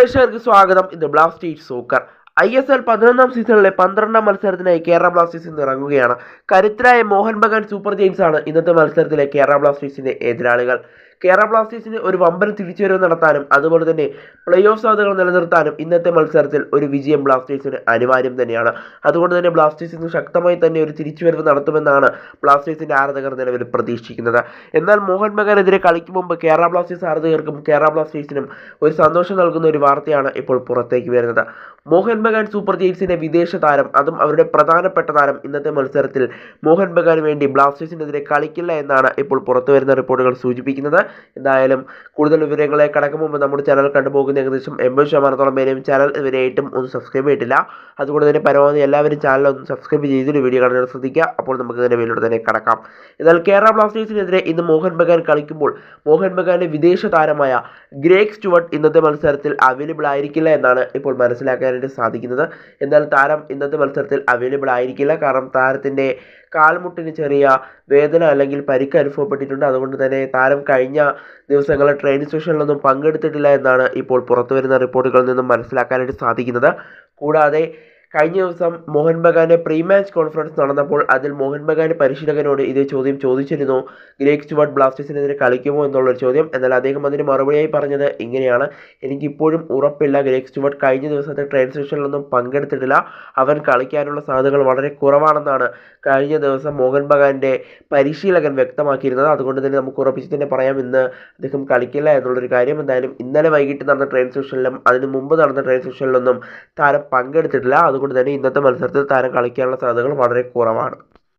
പ്രേക്ഷകർക്ക് സ്വാഗതം. ഇത് Blasters soccer I S L പതിനൊന്നാം സീസണിലെ പന്ത്രണ്ടാം മത്സരത്തിനായി കേരള ബ്ലാസ്റ്റേഴ്സ് ഇന്ന് ഇറങ്ങുകയാണ്. കരുത്തരായ മോഹൻ ബഗാൻ സൂപ്പർ ജെയിംസ് ആണ് ഇന്നത്തെ മത്സരത്തിലെ കേരള ബ്ലാസ്റ്റേഴ്സിന്റെ എതിരാളികൾ. കേരള ബ്ലാസ്റ്റേഴ്സിന് ഒരു വമ്പൻ തിരിച്ചുവരവ് നടത്താനും അതുപോലെ തന്നെ പ്ലേ ഓഫ് സാധ്യതകൾ നിലനിർത്താനും ഇന്നത്തെ മത്സരത്തിൽ ഒരു വിജയം ബ്ലാസ്റ്റേഴ്സിന് അനിവാര്യം തന്നെയാണ്. അതുകൊണ്ട് തന്നെ ബ്ലാസ്റ്റേഴ്സിന് ശക്തമായി തന്നെ ഒരു തിരിച്ചുവരവ് നടത്തുമെന്നാണ് ബ്ലാസ്റ്റേഴ്സിന്റെ ആരാധകർ നിലവിൽ പ്രതീക്ഷിക്കുന്നത്. എന്നാൽ മോഹൻ ബഗാനെതിരെ കളിക്കും മുമ്പ് കേരള ബ്ലാസ്റ്റേഴ്സ് ആരാധകർക്കും കേരള ബ്ലാസ്റ്റേഴ്സിനും ഒരു സന്തോഷം നൽകുന്ന ഒരു വാർത്തയാണ് ഇപ്പോൾ പുറത്തേക്ക് വരുന്നത്. മോഹൻ ബഗാൻ സൂപ്പർ ജെയിംസിന്റെ വിദേശ താരം അതും അവരുടെ പ്രധാനപ്പെട്ട താരം ഇന്നത്തെ മത്സരത്തിൽ മോഹൻ ബഗാന് വേണ്ടി ബ്ലാസ്റ്റേഴ്സിനെതിരെ കളിക്കില്ല എന്നാണ് ഇപ്പോൾ പുറത്തു വരുന്ന റിപ്പോർട്ടുകൾ സൂചിപ്പിക്കുന്നത്. എന്തായാലും കൂടുതൽ വിവരങ്ങളെ കടക്കും മുമ്പ് നമ്മുടെ ചാനൽ കണ്ടുപോകുന്ന ഏകദേശം എൺപത് ശതമാനത്തോളം പേരും ചാനൽ ഇതുവരെയായിട്ടും ഒന്ന് സബ്സ്ക്രൈബ് ചെയ്തിട്ടില്ല. അതുകൊണ്ട് തന്നെ പരമാവധി എല്ലാവരും ചാനൽ ഒന്ന് സബ്സ്ക്രൈബ് ചെയ്തൊരു വീഡിയോ കാണാൻ ശ്രദ്ധിക്കുക. അപ്പോൾ നമുക്ക് ഇതിന്റെ വീഡിയോ തന്നെ കടക്കാം. എന്നാൽ കേരള ബ്ലാസ്റ്റേഴ്സിനെതിരെ ഇന്ന് മോഹൻ ബഗാൻ കളിക്കുമ്പോൾ മോഹൻ ബഗാന്റെ വിദേശ താരമായ ഗ്രേഗ് സ്റ്റുവർട്ട് ഇന്നത്തെ മത്സരത്തിൽ അവൈലബിൾ ആയിരിക്കില്ല എന്നാണ് ഇപ്പോൾ മനസ്സിലാക്കാനായിട്ട് സാധിക്കുന്നത്. എന്നാൽ താരം ഇന്നത്തെ മത്സരത്തിൽ അവൈലബിൾ ആയിരിക്കില്ല. കാരണം താരത്തിന്റെ കാൽമുട്ടിന് ചെറിയ വേദന അല്ലെങ്കിൽ പരിക്ക് അനുഭവപ്പെട്ടിട്ടുണ്ട്. അതുകൊണ്ട് തന്നെ താരം കഴിഞ്ഞ ദിവസങ്ങളിൽ ട്രെയിനിങ് സെഷനിലൊന്നും പങ്കെടുത്തിട്ടില്ല എന്നാണ് ഇപ്പോൾ പുറത്തുവരുന്ന റിപ്പോർട്ടുകളിൽ നിന്നും മനസ്സിലാക്കാനായിട്ട് സാധിക്കുന്നത്. കൂടാതെ കഴിഞ്ഞ ദിവസം മോഹൻ ബഗാന്റെ പ്രീ മാച്ച് കോൺഫറൻസ് നടന്നപ്പോൾ അതിൽ മോഹൻ ബഗാന്റെ പരിശീലകനോട് ഇതേ ചോദ്യം ചോദിച്ചിരുന്നു ഗ്രേക്ക് സ്റ്റുവർട്ട് ബ്ലാസ്റ്റേഴ്സിനെതിരെ കളിക്കുമോ എന്നുള്ളൊരു ചോദ്യം. എന്നാൽ അദ്ദേഹം അതിന് മറുപടിയായി പറഞ്ഞത് ഇങ്ങനെയാണ്. എനിക്കിപ്പോഴും ഉറപ്പില്ല ഗ്രേക്ക് സ്റ്റുവർട്ട് കഴിഞ്ഞ ദിവസത്തെ ട്രെയിൻ പങ്കെടുത്തിട്ടില്ല. അവൻ കളിക്കാനുള്ള സാധ്യതകൾ വളരെ കുറവാണെന്നാണ് കഴിഞ്ഞ ദിവസം മോഹൻ ബഗാന്റെ പരിശീലകൻ വ്യക്തമാക്കിയിരുന്നത്. അതുകൊണ്ട് തന്നെ നമുക്ക് ഉറപ്പിച്ച് തന്നെ പറയാം ഇന്ന് അദ്ദേഹം കളിക്കില്ല എന്നുള്ളൊരു കാര്യം എന്തായാലും ഇന്നലെ വൈകിട്ട് നടന്ന ട്രെയിൻ അതിന് മുമ്പ് നടന്ന ട്രെയിൻ താരം പങ്കെടുത്തിട്ടില്ല. അതുകൊണ്ട് തന്നെ ഇന്നത്തെ മത്സരത്തിൽ താരം കളിക്കാനുള്ള സാധ്യതകൾ വളരെ കുറവാണ്.